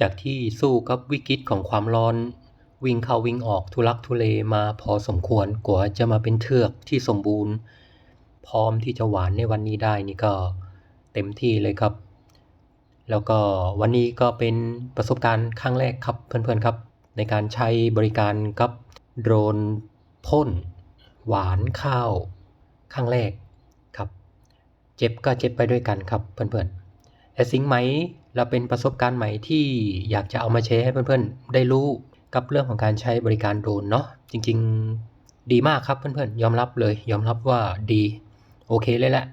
จากที่สู้กับวิกฤตของความร้อน วิ่งเข้าวิ่งออกทุลักทุเลมาพอสมควรกว่าจะมาเป็นเทือกที่สมบูรณ์ พร้อมที่จะหวานในวันนี้ได้นี่ก็เต็มที่เลยครับ แล้วก็วันนี้ก็เป็นประสบการณ์ครั้งแรกครับเพื่อนๆครับ ในการใช้บริการกับโดรนพ่น หวานข้าวครั้งแรกครับ เจ็บก็เจ็บไปด้วยกันครับเพื่อนๆแต่สิ่งไหม เราเป็นประสบการณ์ใหม่ที่อยากจะเอามาแชร์ให้เพื่อนๆ ได้รู้กับเรื่องของการใช้บริการโดรนเนาะจริงๆดีมากครับเพื่อนๆ ยอมรับเลย ยอมรับว่าดีโอเคเลยแหละ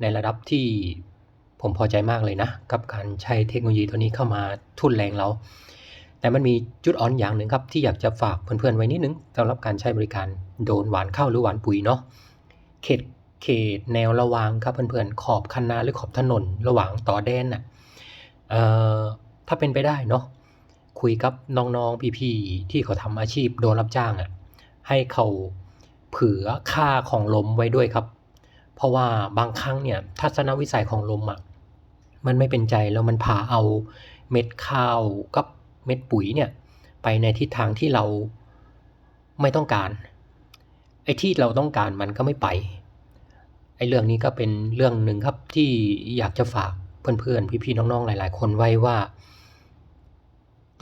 ในระดับที่ผมพอใจมากเลยนะ กับการใช้เทคโนโลยีตัวนี้เข้ามาทุ่นแรงเรา แต่มันมีจุดอ่อนอย่างหนึ่งครับ ที่อยากจะฝากเพื่อนๆไว้นิดนึงสำหรับการใช้บริการโดนหวานข้าวหรือหวานปุ๋ยเนาะเขตเขตแนวระวางครับเพื่อนๆขอบคันนาหรือขอบถนนระหว่างต่อแดนน่ะ ถ้าเป็นไปได้เนาะคุยกับน้องๆพี่ๆที่เขาทำอาชีพโดนรับจ้างอะให้เขาเผื่อค่าของลมไว้ด้วยครับ เพราะว่าบางครั้งเนี่ยทัศนวิสัยของลมอะมันไม่เป็นใจแล้วมันพาเอาเม็ดข้าวกับเม็ดปุ๋ยเนี่ยไปในทิศทางที่เราไม่ต้องการ ไอ้ที่เราต้องการมันก็ไม่ไปไอ้เรื่องนี้ก็เป็นเรื่องหนึ่งครับที่อยากจะฝาก เพื่อนๆ พี่ๆ น้องๆ หลาย ๆ คนไว้ว่า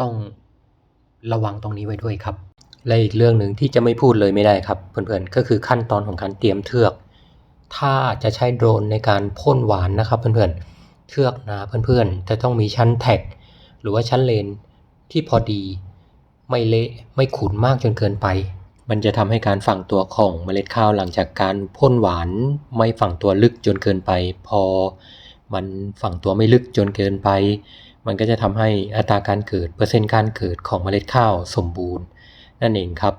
ต้องระวังตรงนี้ไว้ด้วยครับ และอีกเรื่องหนึ่งที่จะไม่พูดเลยไม่ได้ครับ เพื่อนๆ ก็คือขั้นตอนของการเตรียมเทือก ถ้าจะใช้โดรนในการพ่นหวานนะครับ เพื่อนๆ เทือกนะเพื่อนๆ จะต้องมีชั้นแท็ก หรือว่าชั้นเลนที่พอดี ไม่เละไม่ขุนมากจนเกินไป มันจะทำให้การฝังตัวของเมล็ดข้าวหลังจากการพ่นหวาน ไม่ฝังตัวลึกจนเกินไป พอ มันฝังตัวไม่ลึกจนเกินไป มันก็จะทำให้อัตราการเกิดเปอร์เซ็นต์การเกิดของเมล็ดข้าวสมบูรณ์ นั่นเองครับ